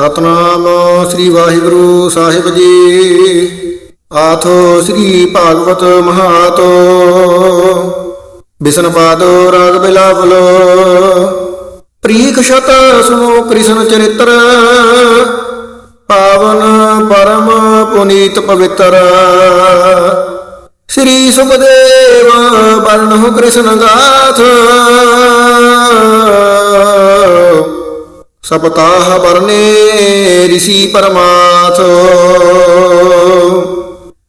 ਸਤਨਾਮ ਸ੍ਰੀ ਵਾਹਿਗੁਰੂ ਸਾਹਿਬ ਜੀ। ਆਥੋ ਸ੍ਰੀ ਭਾਗਵਤ ਮਹਾਤੋ। ਬਿਸਨਪਾਦ ਰਾਗ ਬਿਲਾਵਲ। ਪ੍ਰੀਖ ਸ਼ਤ ਸੁਨੋ ਕ੍ਰਿਸ਼ਨ ਚਰਿਤ੍ਰ। ਪਾਵਨ ਪਰਮ ਪੁਨੀਤ ਪਵਿੱਤਰ। ਸ੍ਰੀ ਸੁਖਦੇਵ ਵਰਣਹੁ ਕ੍ਰਿਸ਼ਨ ਗਾਥ। ਸਪਤਾਹ ਵਰਨੇ ઋષਿ ਪਰਮਾਥ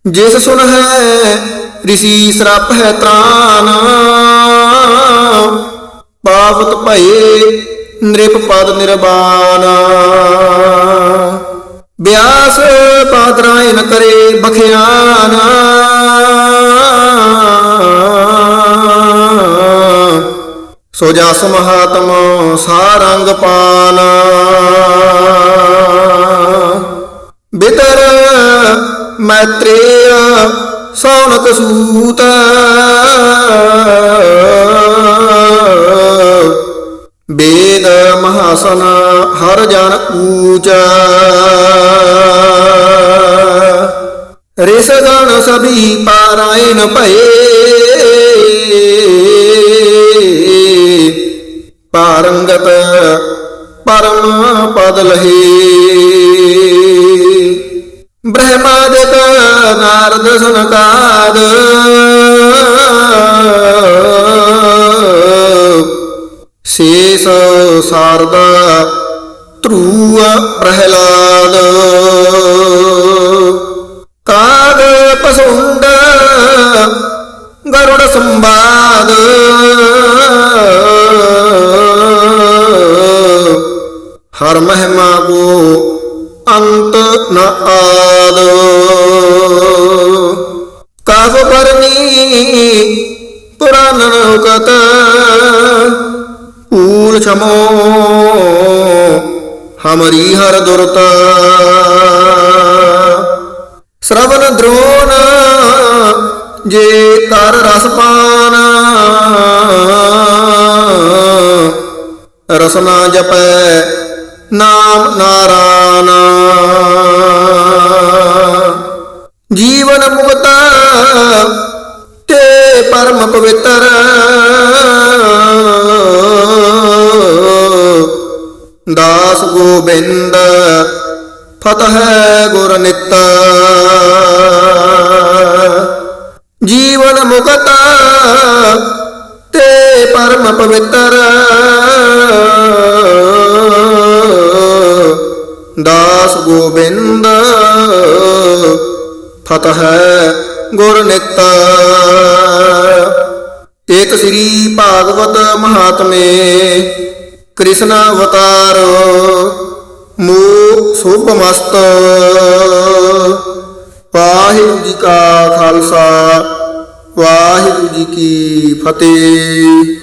ਜਿਸ ਸੁਨ ਹੈ ઋષਿ ਸਰਪ ਹੈ ਤ੍ਰਾਨ। ਪਾਵਤ ਭਏ ਨਿਰਪ ਪਦ ਨਿਰਬਾਨ। ਬਿਆਸ ਪਾਦਰਾਇਨ ਕਰੇ ਬਖਿਆਨ। ਸੋ ਜਸ ਮਹਾਤਮ ਸਾਰੰਗ ਪਾਨਾ। ਮੈਤ੍ਰੇය ਸੌਨਕ ਸੂਤ। ਵੇਦ ਮਹਾਸਨ ਹਰ ਜਨ ਊਚ। ਰਿਸ ਗਣ ਸਭੀ ਪਾਰਾਇਨ ਭਏ। ਪਾਰੰਗਤ ਪਰਮ ਪਦ ਲਹੀ। ਸ਼ੇਸ ਸਾਰਦ ਧਰੂ ਪ੍ਰਹਿਲਾਦ। ਕਾਗ ਪਸੁੰਡ ਗਰੁੜ ਸੰਵਾਦ। ਹਰ ਮਹਿਮਾ ਕੋ ਅੰਤ ਨ ਆਦ। ਕਾਹ ਕਰਨੀ ਪੁਰਾਨ ਹੁਕਤ ਊਲ ਹਮਰੀ ਹਰ ਦੁਰਤਾ। ਸ਼ਰਵਨ ਦ੍ਰੋਣ, ਜੇ ਕਰ ਰਸ ਪਾਨ। ਰਸਨਾ ਜਪੈ ਨਾਮ ਨਾਰਾਇਣ ਜੀਵਨ ਮੁਕਤ ਤੇ ਪਰਮ ਪਵਿੱਤਰ। ਦਾਸ ਗੋਬਿੰਦ, ਫਤਹ ਗੁਰ ਨਿਤ। ਜੀਵਨ ਮੁਕਤ ਤੇ ਪਰਮ ਪਵਿੱਤਰ। ਦਾਸ ਗੋਬਿੰਦ, ਫਤਹ ਗੁਰ ਨਿਤ। ਏਕ ਸ੍ਰੀ ਭਾਗਵਤ ਮਹਾਤਮੇ ਕ੍ਰਿਸ਼ਨ ਅਵਤਾਰ ਮੂ ਸੁਭ ਮਸਤ। ਵਾਹਿਗੁਰੂ ਜੀ ਕਾ ਖਾਲਸਾ ਵਾਹਿਗੁਰੂ ਜੀ ਕੀ ਫਤਿਹ।